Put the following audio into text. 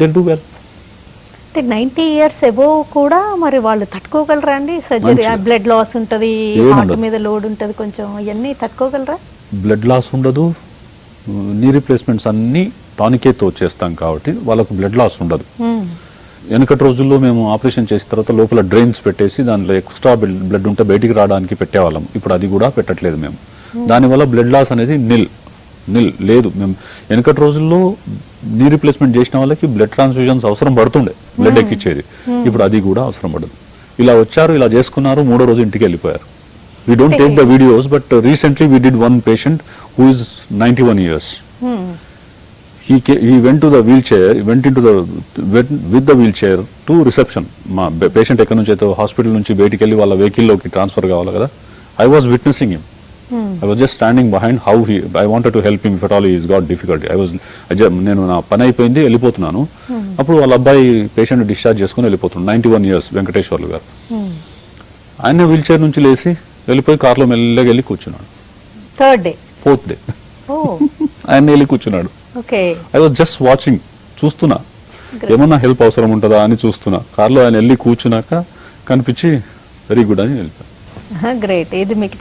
Dil do well అంటే ninety years above కూడా మరి వాళ్ళు తట్టుకోగలరా అండి? సర్జరీ. బ్లడ్ లాస్ ఉంటది హార్ట్. మీద లోడ్ ఉంటది కొంచెం ఇవన్నీ తట్టుకోగలరా? బ్లడ్ లాస్ ఉండదు. నీ రిప్లేస్మెంట్స్ అన్నీ టానికేతో చేస్తాం కాబట్టి వాళ్ళకు బ్లడ్ లాస్ ఉండదు. మ్మ్. వెనకటి రోజుల్లో మేము ఆపరేషన్ చేసిన తర్వాత లోపల డ్రైన్స్ పెట్టేసి దానిలో ఎక్స్ట్రా బ్లడ్ ఉంటే బయటికి రావడానికి పెట్టేవాళ్ళం. ఇప్పుడు అది కూడా పెట్టట్లేదు మేము. దానివల్ల బ్లడ్ లాస్ అనేది నిల్ నిల్ లేదు. మేము వెనకటి రోజుల్లో నీ రిప్లేస్మెంట్ చేసిన వాళ్ళకి బ్లడ్ ట్రాన్స్ఫ్యూజన్స్ అవసరం పడుతుండే బ్లడ్ ఎక్కిచ్చేది. ఇప్పుడు అది కూడా అవసరం పడదు. ఇలా వచ్చారు ఇలా చేసుకున్నారు మూడో రోజు ఇంటికి వెళ్ళిపోయారు. We don't take the videos but recently we did one patient who is ninety one years ca- he went to the wheelchair went into the went with the wheelchair to reception. మా patient ఎక్కడి నుంచి అయితే hospital నుంచి బయటికి వెళ్ళి వాళ్ళ వెహికల్లోకి transfer కావాలి కదా. I was witnessing him. I was just standing behind how he I wanted to help him if at all is got difficulty I was నేను నా పని అయిపోయింది వెళ్ళిపోతున్నాను. అప్పుడు వాళ్ళ అబ్బాయి పేషెంట్ డిశ్చార్జ్ చేసుకుని వెళ్ళిపోతున్నాడు. నైన్టీ వన్ ఇయర్స్ వెంకటేశ్వర్లు గారు. మ్మ్. ఆయన వీల్ చైర్ నుంచి లేచి వెళ్ళిపోయి కార్లో మెల్లగా వెళ్ళి కూర్చున్నాడు. థర్డ్ డే ఫోర్త్ డే ఆయన వెళ్ళి కూర్చున్నాడు. ఐ వాజ్ జస్ట్ వాచింగ్ చూస్తున్నా. ఏమన్నా హెల్ప్ అవసరం ఉంటుందా అని చూస్తున్నా. కార్లో ఆయన వెళ్ళి కూర్చున్నాక కనిపించి వెరీ గుడ్ అని వెళ్ళిపోయాను గ్రేట్ ఇది మీకు